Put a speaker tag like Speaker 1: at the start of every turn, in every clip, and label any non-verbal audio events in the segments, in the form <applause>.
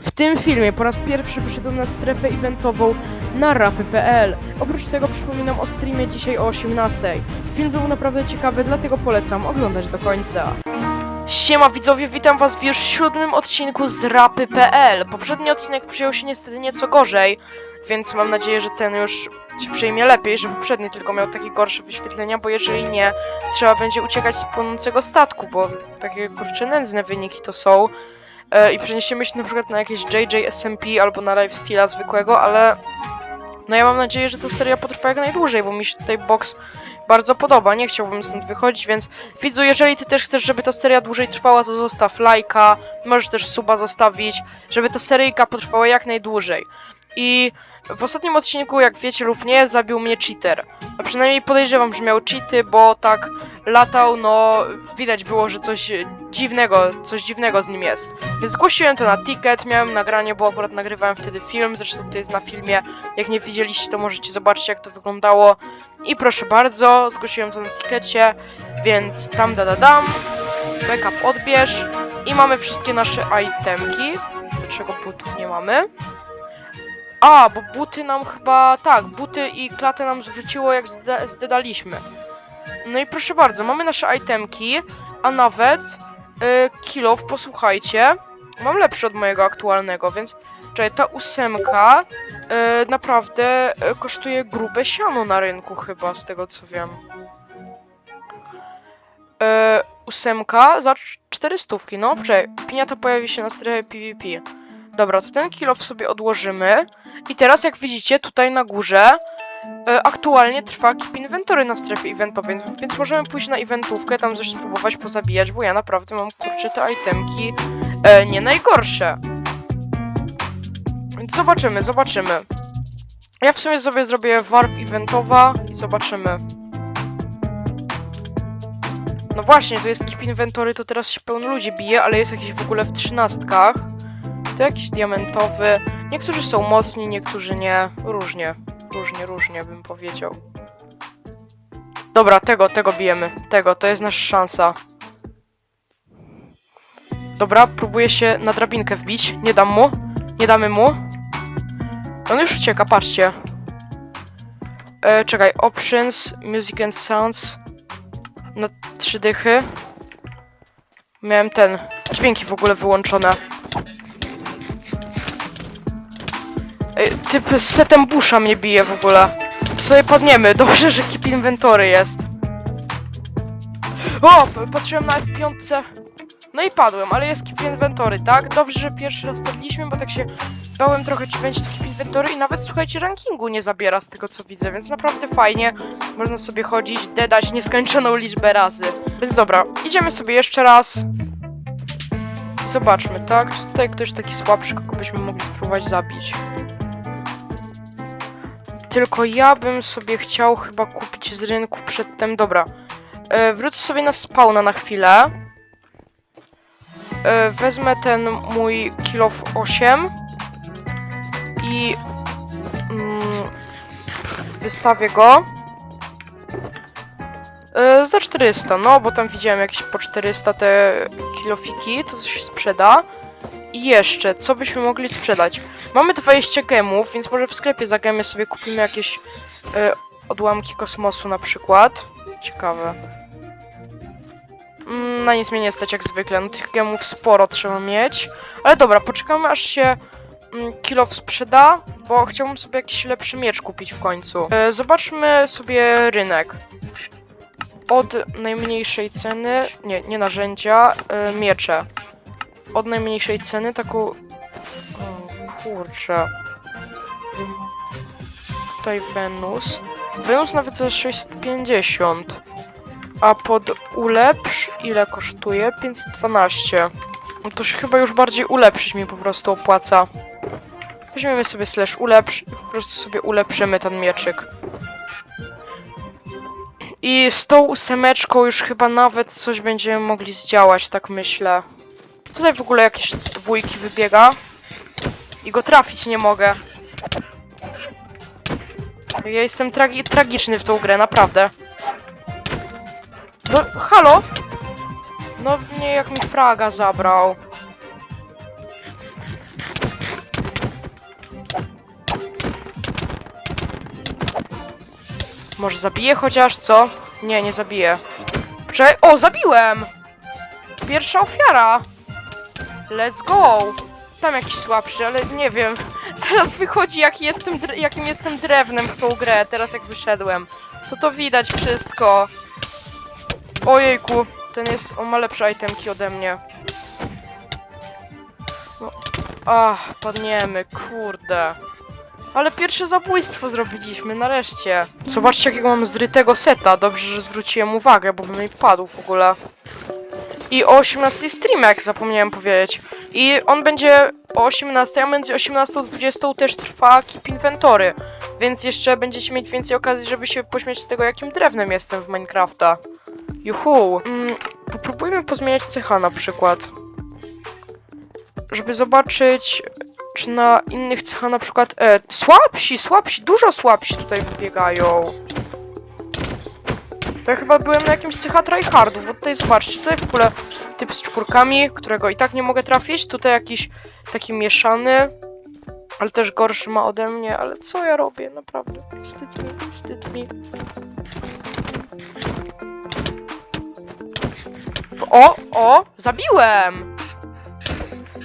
Speaker 1: W tym filmie po raz pierwszy wyszedłem na strefę eventową na rapy.pl. Oprócz tego przypominam o streamie dzisiaj o 18. Film był naprawdę ciekawy, dlatego polecam oglądać do końca. Siema widzowie, witam was w już siódmym odcinku z rapy.pl. Poprzedni odcinek przyjął się niestety nieco gorzej, więc mam nadzieję, że ten już się przyjmie lepiej, że poprzedni tylko miał takie gorsze wyświetlenia, bo jeżeli nie, trzeba będzie uciekać z płonącego statku, bo takie kurcze nędzne wyniki to są. E, I przeniesiemy się na przykład na jakieś JJ SMP albo na Lifesteala zwykłego, ale no ja mam nadzieję, że ta seria potrwa jak najdłużej, bo mi się tutaj box bardzo podoba, nie chciałbym stąd wychodzić, więc widzu, jeżeli ty też chcesz, żeby ta seria dłużej trwała, to zostaw lajka, możesz też suba zostawić, żeby ta seryjka potrwała jak najdłużej. I w ostatnim odcinku, jak wiecie lub nie, zabił mnie cheater. A przynajmniej podejrzewam, że miał cheaty, bo tak latał, no widać było, że coś dziwnego, coś dziwnego z nim jest. Więc zgłosiłem to na ticket, miałem nagranie, bo akurat nagrywałem wtedy film, zresztą to jest na filmie. Jak nie widzieliście, to możecie zobaczyć, jak to wyglądało. I proszę bardzo, zgłosiłem to na tikecie, więc tam da da dam, backup odbierz i mamy wszystkie nasze itemki. Dlaczego butów nie mamy? A, bo buty nam chyba, tak, buty i klatę nam zwróciło jak zde zdedaliśmy. No i proszę bardzo, mamy nasze itemki, a nawet y, kilof, posłuchajcie, mam lepszy od mojego aktualnego, więc czekaj, ta ósemka y, naprawdę y, kosztuje grube siano na rynku chyba, z tego co wiem. Y, ósemka za cz- cztery stówki, no czekaj, piniata pojawi się na strefie PvP. Dobra, to ten kilof sobie odłożymy. I teraz jak widzicie tutaj na górze e, aktualnie trwa keep inventory na strefie eventowej, więc możemy pójść na eventówkę, tam coś spróbować pozabijać, bo ja naprawdę mam kurczę te itemki e, nie najgorsze. Więc zobaczymy, zobaczymy. Ja w sumie sobie zrobię warp eventowa i zobaczymy. No właśnie, tu jest keep inventory, to teraz się pełno ludzi bije, ale jest jakiś w ogóle w trzynastkach. To jakiś diamentowy. Niektórzy są mocni, niektórzy nie. Różnie, różnie, różnie bym powiedział. Dobra, tego, tego bijemy. Tego, to jest nasza szansa. Dobra, próbuję się na drabinkę wbić. Nie dam mu. Nie damy mu. On już ucieka, patrzcie. E, czekaj, options, music and sounds. Na trzy dychy. Miałem ten. Dźwięki w ogóle wyłączone. Ej, Typ z setem busza mnie bije w ogóle. Sobie padniemy. <laughs> Dobrze, że keep inventory jest. O! Patrzyłem na F5. No i padłem, ale jest keep inventory, tak? Dobrze, że pierwszy raz padliśmy, bo tak się bałem trochę to keep inventory i nawet słuchajcie, rankingu nie zabiera z tego co widzę, więc naprawdę fajnie. Można sobie chodzić, dedać nieskończoną liczbę razy. Więc dobra, idziemy sobie jeszcze raz. Zobaczmy, tak? Czy tutaj ktoś taki słabszy, kogo byśmy mogli spróbować zabić. Tylko ja bym sobie chciał chyba kupić z rynku przedtem. Dobra. E, wrócę sobie na spawna na chwilę. E, wezmę ten mój kilof 8 i mm, wystawię go. E, za 400, no bo tam widziałem jakieś po 400 te kilofiki, to się sprzeda. I jeszcze, co byśmy mogli sprzedać? Mamy 20 gemów, więc może w sklepie za gemy sobie kupimy jakieś e, odłamki kosmosu na przykład. Ciekawe. Mm, na nic mnie nie stać jak zwykle, no tych gemów sporo trzeba mieć. Ale dobra, poczekamy aż się mm, kilo sprzeda, bo chciałbym sobie jakiś lepszy miecz kupić w końcu. E, zobaczmy sobie rynek. Od najmniejszej ceny, nie, nie narzędzia, e, miecze. Od najmniejszej ceny taką kurczę. Tutaj Wenus. Wenus nawet za 650. A pod ulepsz ile kosztuje? 512. No to się chyba już bardziej ulepszyć mi po prostu opłaca. Weźmiemy sobie slash ulepsz i po prostu sobie ulepszymy ten mieczyk. I z tą ósemeczką już chyba nawet coś będziemy mogli zdziałać, tak myślę. Tutaj w ogóle jakieś dwójki wybiega. I go trafić nie mogę. Ja jestem tragi tragiczny w tą grę, naprawdę. No, halo? No nie, jak mi fraga zabrał. Może zabiję chociaż, co? Nie, nie zabiję. Prze o, zabiłem! Pierwsza ofiara! Let's go! Tam jakiś słabszy, ale nie wiem. <laughs> Teraz wychodzi, jak jestem, jakim jestem drewnem w tą grę, teraz jak wyszedłem. To to widać wszystko. Ojejku, ten jest, on ma lepsze itemki ode mnie. No. Ach, padniemy, kurde. Ale pierwsze zabójstwo zrobiliśmy, nareszcie. Zobaczcie, jakiego mam zrytego seta. Dobrze, że zwróciłem uwagę, bo bym mi padł w ogóle. I o 18 streamek zapomniałem powiedzieć. I on będzie o 18, a między 18 a 20 też trwa Keep Inventory. Więc jeszcze będziecie mieć więcej okazji, żeby się pośmiać z tego, jakim drewnem jestem w Minecrafta. Juhu. Mm, popróbujmy pozmieniać cecha na przykład. Żeby zobaczyć, czy na innych cechach na przykład... E, słabsi, słabsi, dużo słabsi tutaj wybiegają. To ja chyba byłem na jakimś cecha tryhardów, bo tutaj zobaczcie, tutaj w ogóle typ z czwórkami, którego i tak nie mogę trafić, tutaj jakiś taki mieszany, ale też gorszy ma ode mnie, ale co ja robię, naprawdę, wstyd mi, wstyd mi. O, o, zabiłem!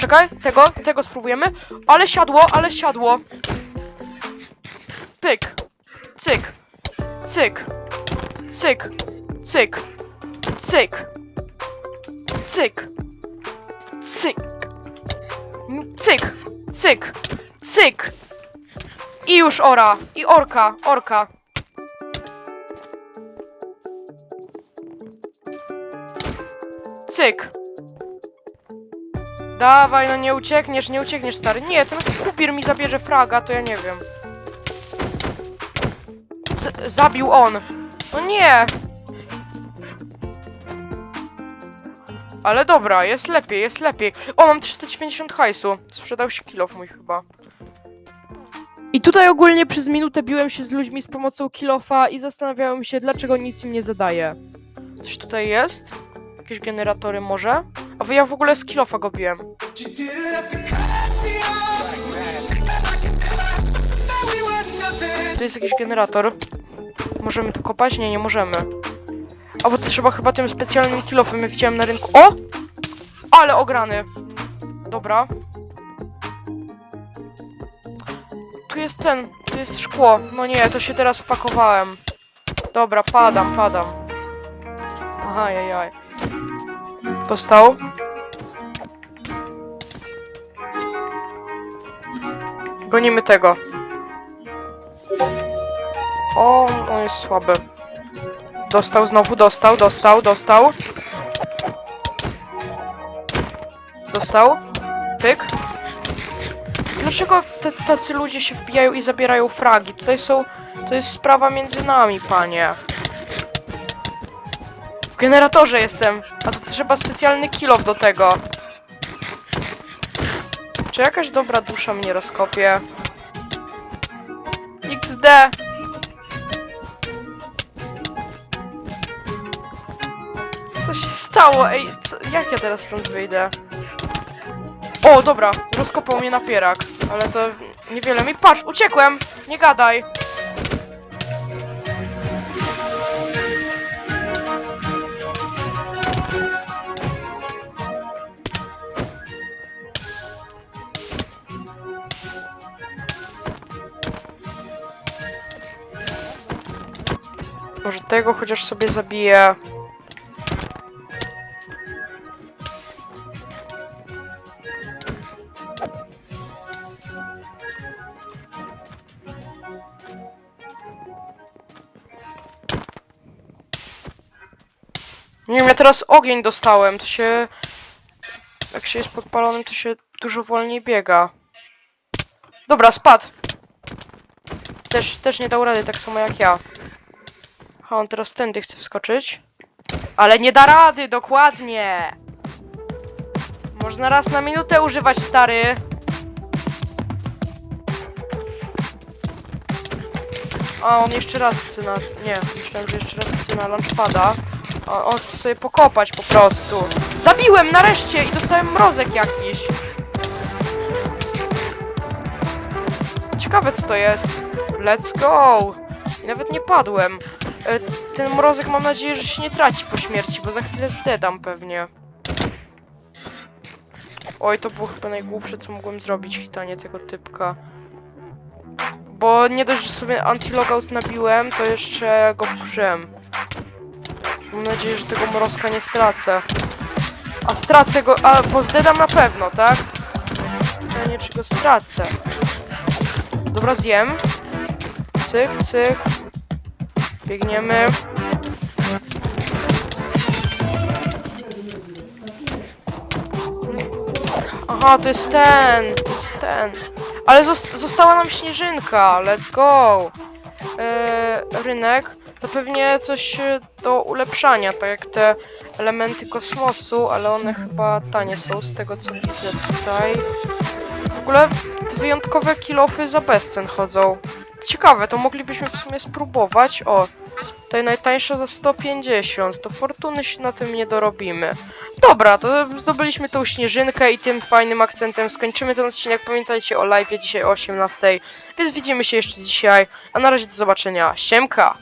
Speaker 1: Czekaj, tego, tego spróbujemy, ale siadło, ale siadło. Pyk, cyk, cyk, cyk, cyk, cyk, cyk, cyk, cyk, cyk, cyk. I już ora, i orka, orka. Cyk. Dawaj, no nie uciekniesz, nie uciekniesz, stary. Nie, ten kupir mi zabierze fraga, to ja nie wiem. Z zabił on. No nie. Ale dobra, jest lepiej, jest lepiej. O, mam 390 hajsu. Sprzedał się kilof mój chyba. I tutaj ogólnie przez minutę biłem się z ludźmi z pomocą kilofa i zastanawiałem się, dlaczego nic im nie zadaje. Coś tutaj jest? Jakieś generatory może? A wy ja w ogóle z kilofa go biłem. Tu jest jakiś generator. Możemy to kopać? Nie, nie możemy. A bo to trzeba chyba tym specjalnym kilofem, ja widziałem na rynku. O! Ale ograny. Dobra. Tu jest ten, tu jest szkło. No nie, to się teraz wpakowałem. Dobra, padam, padam. Aha, jaj. Dostał? Gonimy tego. O, on jest słaby. Dostał znowu, dostał, dostał, dostał. Dostał. Pyk. Dlaczego te, tacy ludzie się wbijają i zabierają fragi? Tutaj są... To jest sprawa między nami, panie. W generatorze jestem. A to trzeba specjalny kilof do tego. Czy jakaś dobra dusza mnie rozkopie? XD! Stało? Ej, co, jak ja teraz stąd wyjdę? O, dobra, rozkopał mnie napierak, ale to niewiele mi... Patrz, uciekłem! Nie gadaj! Może tego chociaż sobie zabiję. Nie wiem, ja teraz ogień dostałem, to się... Jak się jest podpalonym, to się dużo wolniej biega. Dobra, spadł. Też, też nie dał rady, tak samo jak ja. A on teraz tędy chce wskoczyć. Ale nie da rady, dokładnie! Można raz na minutę używać, stary. A on jeszcze raz chce na... Nie, myślałem, że jeszcze raz chce na launchpada. A on chce sobie pokopać po prostu. Zabiłem nareszcie i dostałem mrozek jakiś. Ciekawe co to jest. Let's go! I nawet nie padłem. E, ten mrozek mam nadzieję, że się nie traci po śmierci, bo za chwilę zdedam pewnie. Oj, to było chyba najgłupsze, co mogłem zrobić, hitanie tego typka. Bo nie dość, że sobie anti-logout nabiłem, to jeszcze go wkurzyłem. Mam nadzieję, że tego mrozka nie stracę. A stracę go, a bo zdedam na pewno, tak? Pytanie, czy go stracę. Dobra, zjem. Cyk, cyk. Biegniemy. Aha, to jest ten, to jest ten. Ale zos- została nam śnieżynka, let's go. Eee, rynek to pewnie coś e, do ulepszania, tak jak te elementy kosmosu, ale one chyba tanie są z tego co widzę tutaj. W ogóle te wyjątkowe kilofy za bezcen chodzą. Ciekawe, to moglibyśmy w sumie spróbować. O, tutaj najtańsza za 150, to fortuny się na tym nie dorobimy. Dobra, to zdobyliśmy tą śnieżynkę i tym fajnym akcentem skończymy ten odcinek. Pamiętajcie o live dzisiaj o 18, więc widzimy się jeszcze dzisiaj. A na razie do zobaczenia. Siemka!